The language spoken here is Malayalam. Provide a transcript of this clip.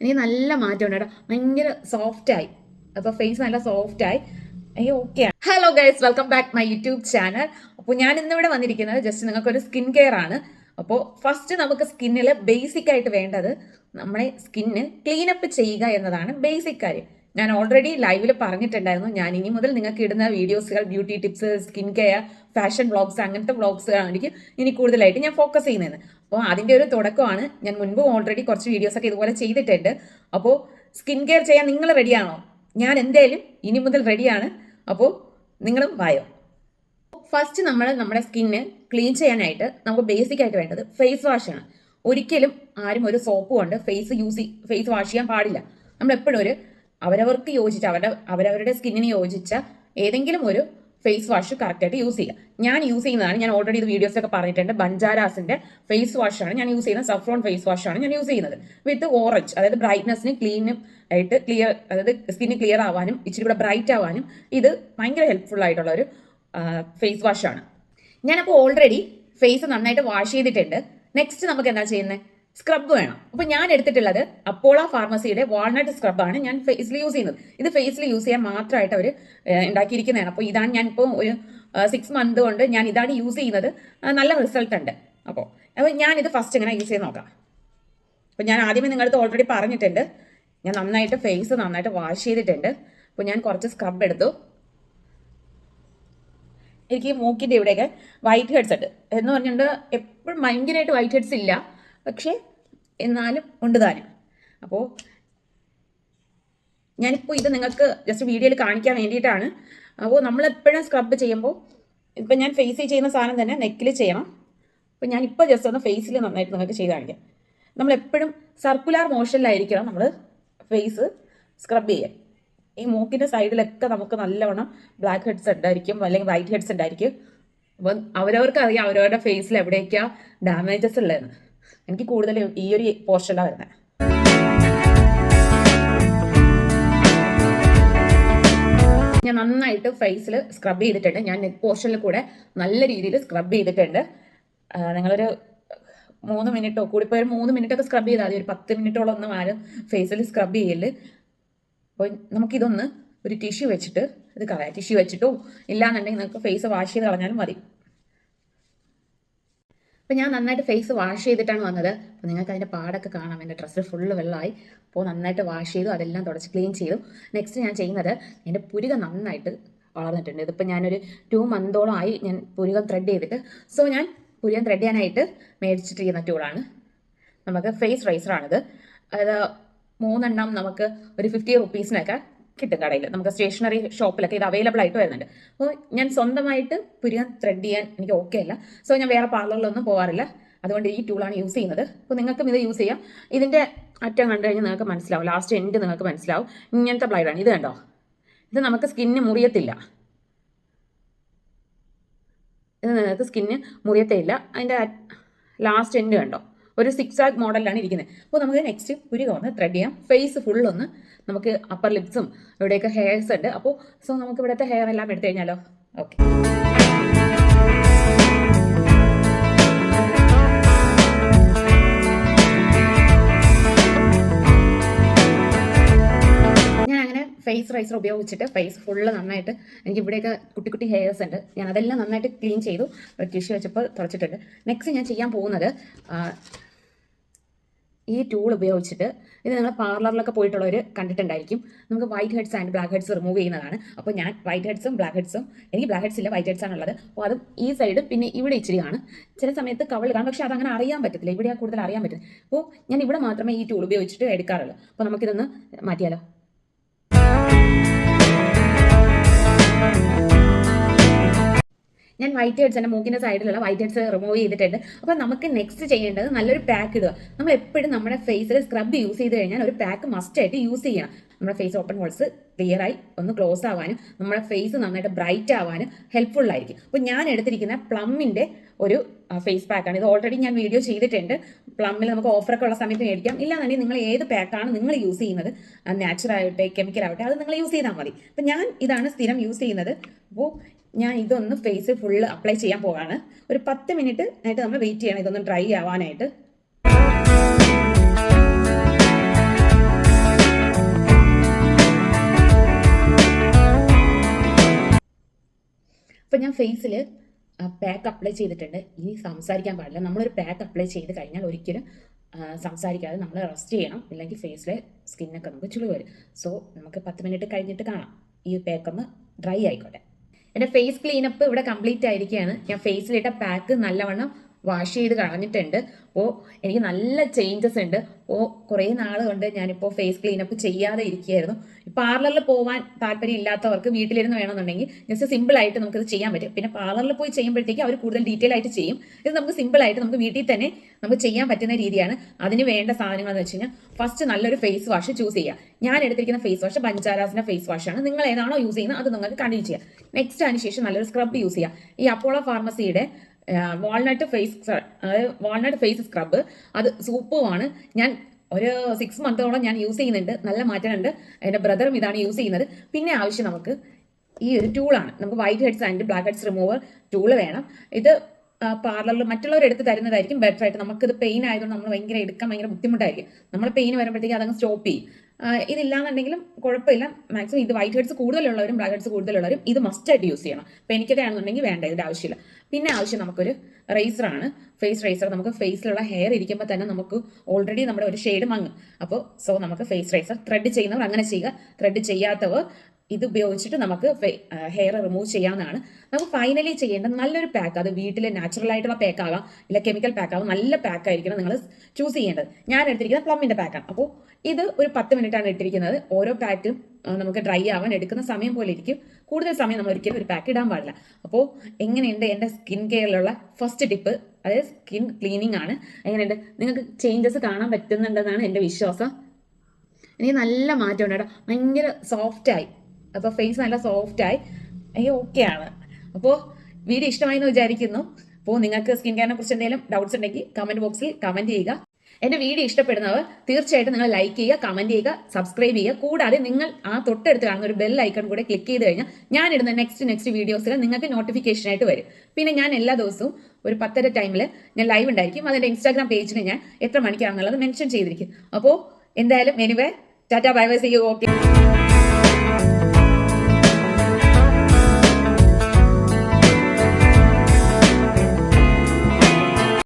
എനിക്ക് നല്ല മാറ്റമുണ്ട് കേട്ടോ ഭയങ്കര സോഫ്റ്റായി അപ്പോൾ ഫേസ് നല്ല സോഫ്റ്റായി എനിക്ക് okay hello guys welcome back my YouTube channel അപ്പോൾ ഞാൻ ഇന്നിവിടെ വന്നിരിക്കുന്നത് ജസ്റ്റ് നിങ്ങൾക്കൊരു സ്കിൻ കെയർ ആണ്. അപ്പോൾ ഫസ്റ്റ് നമുക്ക് സ്കിന്നിൽ ബേസിക് ആയിട്ട് വേണ്ടത് നമ്മുടെ സ്കിന്ന് ക്ലീനപ്പ് ചെയ്യുക എന്നതാണ് ബേസിക് കാര്യം. ഞാൻ ഓൾറെഡി ലൈവിൽ പറഞ്ഞിട്ടുണ്ടായിരുന്നു. ഞാൻ ഇനി മുതൽ നിങ്ങൾക്ക് ഇടുന്ന വീഡിയോസുകൾ beauty tips skin care fashion vlogs അങ്ങനത്തെ വ്ളോഗ്സുകളായിരിക്കും ഇനി കൂടുതലായിട്ട് ഞാൻ ഫോക്കസ് ചെയ്യുന്നത്. അപ്പോൾ അതിന്റെ ഒരു തുടക്കമാണ്. ഞാൻ മുൻപ് ഓൾറെഡി കുറച്ച് വീഡിയോസൊക്കെ ഇതുപോലെ ചെയ്തിട്ടുണ്ട്. അപ്പോൾ സ്കിൻ കെയർ ചെയ്യാൻ നിങ്ങൾ റെഡിയാണോ ഞാൻ എന്തായാലും ഇനി മുതൽ റെഡിയാണ് അപ്പോൾ നിങ്ങളും വായോ? ഫസ്റ്റ് നമ്മൾ നമ്മുടെ സ്കിന്ന് ക്ലീൻ ചെയ്യാനായിട്ട് നമുക്ക് ബേസിക് ആയിട്ട് വേണ്ടത് ഫേസ് വാഷാണ് ഒരിക്കലും ആരും ഒരു സോപ്പ് കൊണ്ട് ഫേസ് യൂസ് ഫേസ് വാഷ് ചെയ്യാൻ പാടില്ല. നമ്മൾ എപ്പോഴും ഒരു അവരവർക്ക് യോജിച്ച അവരുടെ അവരവരുടെ സ്കിന്നിന് യോജിച്ച ഏതെങ്കിലും ഒരു ഫേസ് വാഷ് കറക്റ്റായിട്ട് യൂസ് ചെയ്യുക ഞാൻ യൂസ് ചെയ്യുന്നതാണ് ഞാൻ ഓൾറെഡി ഇത് വീഡിയോസിലൊക്കെ പറഞ്ഞിട്ടുണ്ട്. ബഞ്ചാരാസിന്റെ ഫേസ് വാഷാണ് ഞാൻ യൂസ് ചെയ്യുന്ന സഫ്രോൺ ഫേസ് വാഷാണ് ഞാൻ യൂസ് ചെയ്യുന്നത്. വിത്ത് ഓറഞ്ച് അതായത് ബ്രൈറ്റ്നസ്സിന് ക്ലീനും ആയിട്ട് ക്ലിയർ അതായത് സ്കിന്ന് ക്ലിയർ ആവാനും ഇച്ചിരി കൂടെ ബ്രൈറ്റ് ആവാനും ഇത് ഭയങ്കര ഹെൽപ്ഫുൾ ആയിട്ടുള്ള ഒരു ഫേസ് വാഷാണ് ഞാനപ്പോൾ ഓൾറെഡി ഫേസ് നന്നായിട്ട് വാഷ് ചെയ്തിട്ടുണ്ട്. നെക്സ്റ്റ് നമുക്ക് എന്താ ചെയ്യുന്നത്? സ്ക്രബ് വേണം. അപ്പോൾ ഞാൻ എടുത്തിട്ടുള്ളത് അപ്പോള ഫാർമസിയുടെ വാൾനട്ട് സ്ക്രബാണ് ഞാൻ ഫേസിൽ യൂസ് ചെയ്യുന്നത്. ഇത് ഫേസിൽ യൂസ് ചെയ്യാൻ മാത്രമായിട്ട് അവർ ഉണ്ടാക്കിയിരിക്കുന്നതാണ്. അപ്പോൾ ഇതാണ് ഞാൻ ഇപ്പോൾ ഒരു സിക്സ് മന്ത് കൊണ്ട് ഞാൻ ഇതാണ് യൂസ് ചെയ്യുന്നത്. നല്ല റിസൾട്ട് ഉണ്ട്. അപ്പോൾ അപ്പോൾ ഞാനിത് ഫസ്റ്റ് ഇങ്ങനെ യൂസ് ചെയ്ത് നോക്കാം. അപ്പോൾ ഞാൻ ആദ്യമേ നിങ്ങളടുത്ത് ഓൾറെഡി പറഞ്ഞിട്ടുണ്ട്. ഞാൻ നന്നായിട്ട് ഫേസ് നന്നായിട്ട് വാഷ് ചെയ്തിട്ടുണ്ട്. അപ്പോൾ ഞാൻ കുറച്ച് സ്ക്രബ് എടുത്തു. എനിക്ക് മൂക്കിന്റെ ഇവിടെയൊക്കെ വൈറ്റ് ഹെഡ്സ് ഉണ്ട്. എന്ന് പറഞ്ഞുകൊണ്ട് എപ്പോഴും ഭയങ്കരമായിട്ട് വൈറ്റ് ഹെഡ്സ് ഇല്ല. പക്ഷേ എന്നാലും ഉണ്ട് താനും അപ്പോൾ ഞാനിപ്പോൾ ഇത് നിങ്ങൾക്ക് ജസ്റ്റ് വീഡിയോയിൽ കാണിക്കാൻ വേണ്ടിയിട്ടാണ്. അപ്പോൾ നമ്മളെപ്പോഴും സ്ക്രബ് ചെയ്യുമ്പോൾ ഇപ്പം ഞാൻ ഫേസിൽ ചെയ്യുന്ന സാധനം തന്നെ നെക്കിൽ ചെയ്യണം. അപ്പോൾ ഞാനിപ്പോൾ ജസ്റ്റ് ഒന്ന് ഫേസിൽ നന്നായിട്ട് നിങ്ങൾക്ക് ചെയ്ത് കാണിക്കാം. നമ്മളെപ്പോഴും സർക്കുലാർ മോഷനിലായിരിക്കണം നമ്മൾ ഫേസ് സ്ക്രബ് ചെയ്യുക ഈ മൂക്കിന്റെ സൈഡിലൊക്കെ നമുക്ക് നല്ലവണ്ണം ബ്ലാക്ക് ഹെഡ്സ് ഉണ്ടായിരിക്കും അല്ലെങ്കിൽ വൈറ്റ് ഹെഡ്സ് ഉണ്ടായിരിക്കും. അപ്പം അവരവർക്ക് അറിയാം അവരവരുടെ ഫേസിൽ എവിടെയൊക്കെയാണ് ഡാമേജസ് ഉള്ളതെന്ന്. എനിക്ക് കൂടുതൽ ഈ ഒരു പോർഷനിലാണ് വരുന്നത് ഞാൻ നന്നായിട്ട് ഫേസിൽ സ്ക്രബ് ചെയ്തിട്ടുണ്ട്. ഞാൻ നെക്ക് പോർഷനിൽ കൂടെ നല്ല രീതിയിൽ സ്ക്രബ് ചെയ്തിട്ടുണ്ട്. നിങ്ങളൊരു മൂന്ന് മിനിറ്റോ കൂടിപ്പോയി ഒരു മൂന്ന് മിനിറ്റ് ഒക്കെ സ്ക്രബ് ചെയ്താൽ മതി. ഒരു പത്ത് മിനിറ്റോളം ഒന്നും ആരും ഫേസിൽ സ്ക്രബ് ചെയ്യൽ. അപ്പോൾ നമുക്കിതൊന്ന് ഒരു ടിഷ്യൂ വെച്ചിട്ട് ഇത് കളയാം. ടിഷ്യൂ വെച്ചിട്ടോ ഇല്ലാന്നുണ്ടെങ്കിൽ നിങ്ങൾക്ക് ഫേസ് വാഷ് ചെയ്ത് കളഞ്ഞാലും മതി. അപ്പോൾ ഞാൻ നന്നായിട്ട് ഫേസ് വാഷ് ചെയ്തിട്ടാണ് വന്നത്. അപ്പോൾ നിങ്ങൾക്ക് അതിന്റെ പാടൊക്കെ കാണാം. എന്റെ ഡ്രസ്സിൽ ഫുള്ള് വെള്ളമായി അപ്പോൾ നന്നായിട്ട് വാഷ് ചെയ്തു. അതെല്ലാം തുടച്ച് ക്ലീൻ ചെയ്തു. നെക്സ്റ്റ് ഞാൻ ചെയ്യുന്നത് എന്റെ പുരിക നന്നായിട്ട് വളർന്നിട്ടുണ്ട്. ഇതിപ്പോൾ ഞാനൊരു ടു മന്തോളം ആയി ഞാൻ പുരികം ത്രെഡ് ചെയ്തിട്ട്. സോ ഞാൻ പുരികം ത്രെഡ് ചെയ്യാനായിട്ട് മേടിച്ചിട്ടിരിക്കുന്ന ടൂളാണ് നമുക്ക് ഫേസ് റൈസറാണിത് അതായത് മൂന്നെണ്ണം നമുക്ക് ഒരു ഫിഫ്റ്റി റുപ്പീസിനൊക്കെ കിട്ടും കടയിൽ. നമുക്ക് സ്റ്റേഷനറി ഷോപ്പിലൊക്കെ ഇത് അവൈലബിൾ ആയിട്ട് വരുന്നുണ്ട്. അപ്പോൾ ഞാൻ സ്വന്തമായിട്ട് പുരികം ത്രെഡ് ചെയ്യാൻ എനിക്ക് ഓക്കെ അല്ല. സോ ഞാൻ വേറെ പാർലറിലൊന്നും പോകാറില്ല അതുകൊണ്ട് ഈ ടൂളാണ് യൂസ് ചെയ്യുന്നത്. അപ്പോൾ നിങ്ങൾക്കും ഇത് യൂസ് ചെയ്യാം. ഇതിന്റെ അറ്റം കണ്ടു കഴിഞ്ഞാൽ നിങ്ങൾക്ക് മനസ്സിലാവും. ലാസ്റ്റ് എൻഡ് നിങ്ങൾക്ക് മനസ്സിലാവും. ഇങ്ങനത്തെ ബ്ലൈഡാണ് ഇത് കണ്ടോ? ഇത് നമുക്ക് സ്കിന്നിന് മുറിയത്തില്ല. ഇത് നിങ്ങൾക്ക് സ്കിന്ന് മുറിയത്തില്ല അതിന്റെ ലാസ്റ്റ് എൻഡ് കണ്ടോ? ഒരു സിക്സ് ആഗ് മോഡലിലാണ് ഇരിക്കുന്നത്. അപ്പോൾ നമുക്ക് നെക്സ്റ്റ് ഒരു ഒന്ന് ത്രെഡ് ചെയ്യാം. ഫേസ് ഫുൾ ഒന്ന് നമുക്ക് അപ്പർ ലിപ്സും ഇവിടെയൊക്കെ ഹെയർസ് ഉണ്ട്. അപ്പോൾ സോ നമുക്ക് ഇവിടുത്തെ ഹെയർ എല്ലാം എടുത്തു കഴിഞ്ഞാലോ? ഓക്കെ ഫേസ് റൈസർ ഉപയോഗിച്ചിട്ട് ഫേസ് ഫുള്ള് നന്നായിട്ട് എനിക്ക് ഇവിടെയൊക്കെ കുട്ടി കുട്ടി ഹെയർസ് ഉണ്ട്. ഞാൻ അതെല്ലാം നന്നായിട്ട് ക്ലീൻ ചെയ്തു. ടിഷ്യൂ വെച്ചപ്പോൾ തുറച്ചിട്ടുണ്ട് നെക്സ്റ്റ് ഞാൻ ചെയ്യാൻ പോകുന്നത് ഈ ടൂൾ ഉപയോഗിച്ചിട്ട് ഇത് നിങ്ങൾ പാർലറിലൊക്കെ പോയിട്ടുള്ളവർ കണ്ടിട്ടുണ്ടായിരിക്കും. നമുക്ക് white heads and black heads remove ചെയ്യുന്നതാണ്. അപ്പോൾ ഞാൻ വൈറ്റ് ഹെഡ്സും ബ്ലാക്ക് ഹെഡ്സും എനിക്ക് ബ്ലാക്ക് ഹെഡ്സ് ഇല്ല വൈറ്റ് ഹെഡ്സ് ആണുള്ളത്. അപ്പോൾ അതും ഈ സൈഡ് പിന്നെ ഇവിടെ ഇച്ചിരി ആണ് ചില സമയത്ത് കവൾ കാണും. പക്ഷേ അതങ്ങനെ അറിയാൻ പറ്റത്തില്ല. ഇവിടെയാണ് കൂടുതൽ അറിയാൻ പറ്റുന്നത്. അപ്പോൾ ഞാൻ ഇവിടെ മാത്രമേ ഈ ടൂൾ ഉപയോഗിച്ചിട്ട് എടുക്കാറുള്ളൂ. അപ്പോൾ നമുക്കിതൊന്ന് മാറ്റിയാലോ? ഞാൻ വൈറ്റ് ഹെഡ്സ് എന്റെ മൂക്കിന്റെ സൈഡിലുള്ള വൈറ്റ് ഹെഡ്സ് റിമൂവ് ചെയ്തിട്ടുണ്ട്. അപ്പോൾ നമുക്ക് നെക്സ്റ്റ് ചെയ്യേണ്ടത് നല്ലൊരു പാക്ക് ഇടുക. നമ്മൾ എപ്പോഴും നമ്മുടെ ഫേസിൽ സ്ക്രബ് യൂസ് ചെയ്ത് കഴിഞ്ഞാൽ ഒരു പാക്ക് മസ്റ്റ് ആയിട്ട് യൂസ് ചെയ്യണം. നമ്മുടെ ഫേസ് ഓപ്പൺ ഹോൾസ് ക്ലിയർ ആയി ഒന്ന് ക്ലോസ് ആവാനും നമ്മുടെ ഫേസ് നന്നായിട്ട് ബ്രൈറ്റ് ആവാനും ഹെൽപ്ഫുൾ ആയിരിക്കും. അപ്പോൾ ഞാൻ എടുത്തിരിക്കുന്ന പ്ലമ്മിന്റെ ഒരു ഫേസ് പാക്കാണ് ഇത് ഓൾറെഡി ഞാൻ വീഡിയോ ചെയ്തിട്ടുണ്ട്. പ്ലമ്മിൽ നമുക്ക് ഓഫറൊക്കെ ഉള്ള സമയത്ത് മേടിക്കാം. ഇല്ലാന്നുണ്ടെങ്കിൽ നിങ്ങൾ ഏത് പാക്കാണ് നിങ്ങൾ യൂസ് ചെയ്യുന്നത്? നാച്ചുറൽ ആവട്ടെ കെമിക്കൽ ആവട്ടെ അത് നിങ്ങൾ യൂസ് ചെയ്താൽ മതി. അപ്പം ഞാൻ ഇതാണ് സ്ഥിരം യൂസ് ചെയ്യുന്നത്. അപ്പോൾ ഞാൻ ഇതൊന്ന് ഫേസ് ഫുള്ള് അപ്ലൈ ചെയ്യാൻ പോവാണ്. ഒരു പത്ത് മിനിറ്റ് ആയിട്ട് നമ്മൾ വെയിറ്റ് ചെയ്യണം. ഇതൊന്ന് ഡ്രൈ ആവാനായിട്ട്. ഫേസിൽ പാക്ക് അപ്ലൈ ചെയ്തിട്ടുണ്ട്. ഇനി സംസാരിക്കാൻ പാടില്ല. നമ്മളൊരു പാക്ക് അപ്ലൈ ചെയ്ത് കഴിഞ്ഞാൽ ഒരിക്കലും സംസാരിക്കാതെ നമ്മൾ റെസ്റ്റ് ചെയ്യണം. ഇല്ലെങ്കിൽ ഫേസിലെ സ്കിന്നൊക്കെ നമുക്ക് ചുളിവ് വരും സോ നമുക്ക് പത്ത് മിനിറ്റ് കഴിഞ്ഞിട്ട് കാണാം. ഈ പാക്ക് ഒന്ന് ഡ്രൈ ആയിക്കോട്ടെ. എന്റെ ഫേസ് ക്ലീനപ്പ് ഇവിടെ കംപ്ലീറ്റ് ആയിരിക്കുകയാണ്. ഞാൻ ഫേസിലിട്ട പാക്ക് നല്ലവണ്ണം വാഷ് ചെയ്ത് കളഞ്ഞിട്ടുണ്ട്. അപ്പോൾ എനിക്ക് നല്ല ചേഞ്ചസ് ഉണ്ട്. അപ്പോൾ കുറേ നാൾ കൊണ്ട് ഞാനിപ്പോൾ ഫേസ് ക്ലീനപ്പ് ചെയ്യാതെ ഇരിക്കുകയായിരുന്നു. പാർലറിൽ പോകാൻ താല്പര്യം ഇല്ലാത്തവർക്ക് വീട്ടിലിരുന്ന് വേണമെന്നുണ്ടെങ്കിൽ ജസ്റ്റ് സിമ്പിൾ ആയിട്ട് നമുക്കിത് ചെയ്യാൻ പറ്റും. പിന്നെ പാർലറിൽ പോയി ചെയ്യുമ്പോഴത്തേക്ക് അവർ കൂടുതൽ ഡീറ്റെയിൽ ആയിട്ട് ചെയ്യും. ഇത് നമുക്ക് സിമ്പിൾ ആയിട്ട് നമുക്ക് വീട്ടിൽ തന്നെ നമുക്ക് ചെയ്യാൻ പറ്റുന്ന രീതിയാണ്. അതിന് വേണ്ട സാധനങ്ങൾ എന്ന് വെച്ച് കഴിഞ്ഞാൽ ഫസ്റ്റ് നല്ലൊരു ഫേസ് വാഷ് ചൂസ് ചെയ്യുക. ഞാൻ എടുത്തിരിക്കുന്ന ഫേസ് വാഷ് ബഞ്ചാരാസിന്റെ ഫേസ് വാഷാണ് നിങ്ങൾ ഏതാണോ യൂസ് ചെയ്യുന്നത് അത് നിങ്ങൾക്ക് കണ്ടിന്യൂ ചെയ്യാം. നെക്സ്റ്റ് അതിന് ശേഷം നല്ലൊരു സ്ക്രബ് യൂസ് ചെയ്യുക. ഈ അപ്പോളോ ഫാർമസിയുടെ വാൾനട്ട് ഫേസ് അതായത് വാൾനട്ട് ഫേസ് സ്ക്രബ് അത് സൂപ്പുമാണ്. ഞാൻ ഒരു സിക്സ് മന്തോളം ഞാൻ യൂസ് ചെയ്യുന്നുണ്ട്. നല്ല മാറ്റമുണ്ട്. എന്റെ ബ്രദറും ഇതാണ് യൂസ് ചെയ്യുന്നത്. പിന്നെ ആവശ്യം നമുക്ക് ഈ ഒരു ടൂളാണ് നമുക്ക് white heads and black heads remover tool വേണം. ഇത് പാർലറിൽ മറ്റുള്ളവർ എടുത്ത് തരുന്നതായിരിക്കും ബെറ്റർ ആയിട്ട്. നമുക്കിത് പെയിൻ ആയതുകൊണ്ട് നമ്മൾ ഭയങ്കര എടുക്കാൻ ഭയങ്കര ബുദ്ധിമുട്ടായിരിക്കും. നമ്മൾ പെയിൻ വരുമ്പോഴത്തേക്ക് അതങ്ങ് സ്റ്റോപ്പ് ചെയ്യും. ഇതില്ലാന്നുണ്ടെങ്കിലും കുഴപ്പമില്ല. മാക്സിമം ഇത് വൈറ്റ് ഹെഡ്സ് കൂടുതലുള്ളവരും ബ്ലാക്ക് ഹെഡ്സ് കൂടുതലുള്ളവരും ഇത് മസ്റ്റ് ആയിട്ട് യൂസ് ചെയ്യണം. അപ്പം എനിക്കൊക്കെ ആണെന്നുണ്ടെങ്കിൽ വേണ്ട ഇതിന്റെ ആവശ്യമില്ല. പിന്നെ ആവശ്യം നമുക്കൊരു റേസറാണ് ഫേസ് റേസർ നമുക്ക് ഫേസിലുള്ള ഹെയർ ഇരിക്കുമ്പോൾ തന്നെ നമുക്ക് ഓൾറെഡി നമ്മുടെ ഒരു ഷെയ്ഡ് മങ്ങും. അപ്പോൾ സോ നമുക്ക് ഫേസ് റേസർ ത്രെഡ് ചെയ്യുന്നവർ അങ്ങനെ ചെയ്യുക. ത്രെഡ് ചെയ്യാത്തവർ ഇത് ഉപയോഗിച്ചിട്ട് നമുക്ക് ഹെയർ റിമൂവ് ചെയ്യാവുന്നതാണ്. നമുക്ക് ഫൈനലി ചെയ്യേണ്ട നല്ലൊരു പാക്ക് അത് വീട്ടിലെ നാച്ചുറൽ ആയിട്ടുള്ള പാക്ക് ആകാം ഇല്ല കെമിക്കൽ പാക്ക് ആകാം നല്ല പാക്ക് ആയിരിക്കണം നിങ്ങൾ ചൂസ് ചെയ്യേണ്ടത്. ഞാൻ എടുത്തിരിക്കുന്നത് പ്ലമ്മിന്റെ പാക്കാണ് അപ്പോൾ ഇത് ഒരു പത്ത് ആണ് ഇട്ടിരിക്കുന്നത് ഓരോ പാക്കും നമുക്ക് ഡ്രൈ ആവാൻ എടുക്കുന്ന സമയം പോലെ ഇരിക്കും. കൂടുതൽ സമയം നമ്മൾ ഒരിക്കലും ഒരു പാക്ക് ഇടാൻ പാടില്ല. അപ്പോൾ എങ്ങനെയുണ്ട് എന്റെ സ്കിൻ കെയറിലുള്ള ഫസ്റ്റ് ടിപ്പ് അതായത് സ്കിൻ ക്ലീനിങ് ആണ്. എങ്ങനെയുണ്ട്? നിങ്ങൾക്ക് ചേഞ്ചസ് കാണാൻ പറ്റുന്നുണ്ടെന്നാണ് എന്റെ വിശ്വാസം. എനിക്ക് നല്ല മാറ്റമുണ്ട് കേട്ടോ. ഭയങ്കര സോഫ്റ്റായി അപ്പോൾ ഫേസ് നല്ല സോഫ്റ്റായി ഓക്കെ ആണ്. അപ്പോൾ വീഡിയോ ഇഷ്ടമായി എന്ന് വിചാരിക്കുന്നു. അപ്പോൾ നിങ്ങൾക്ക് സ്കിൻ കെയറിനെ കുറിച്ച് എന്തെങ്കിലും ഡൗട്ട്സ് ഉണ്ടെങ്കിൽ കമന്റ് ബോക്സിൽ കമന്റ് ചെയ്യുക. എന്റെ വീഡിയോ ഇഷ്ടപ്പെടുന്നവർ തീർച്ചയായിട്ടും നിങ്ങൾ ലൈക്ക് ചെയ്യുക കമന്റ് ചെയ്യുക സബ്സ്ക്രൈബ് ചെയ്യുക. കൂടാതെ നിങ്ങൾ ആ തൊട്ടടുത്ത് കാണുന്ന ഒരു ബെൽ ഐക്കൺ കൂടെ ക്ലിക്ക് ചെയ്ത് കഴിഞ്ഞാൽ ഞാൻ ഇടുന്ന നെക്സ്റ്റ് നെക്സ്റ്റ് വീഡിയോസിൽ നിങ്ങൾക്ക് നോട്ടിഫിക്കേഷൻ ആയിട്ട് വരും. പിന്നെ ഞാൻ എല്ലാ ദിവസവും ഒരു പത്തര ടൈമിൽ ഞാൻ ലൈവ് ഉണ്ടായിരിക്കും. അതിന്റെ ഇൻസ്റ്റാഗ്രാം പേജിൽ ഞാൻ എത്ര മണിക്കാണെന്നുള്ളത് മെൻഷൻ ചെയ്തിരിക്കും. അപ്പോൾ എന്തായാലും anyway tata bye bye okay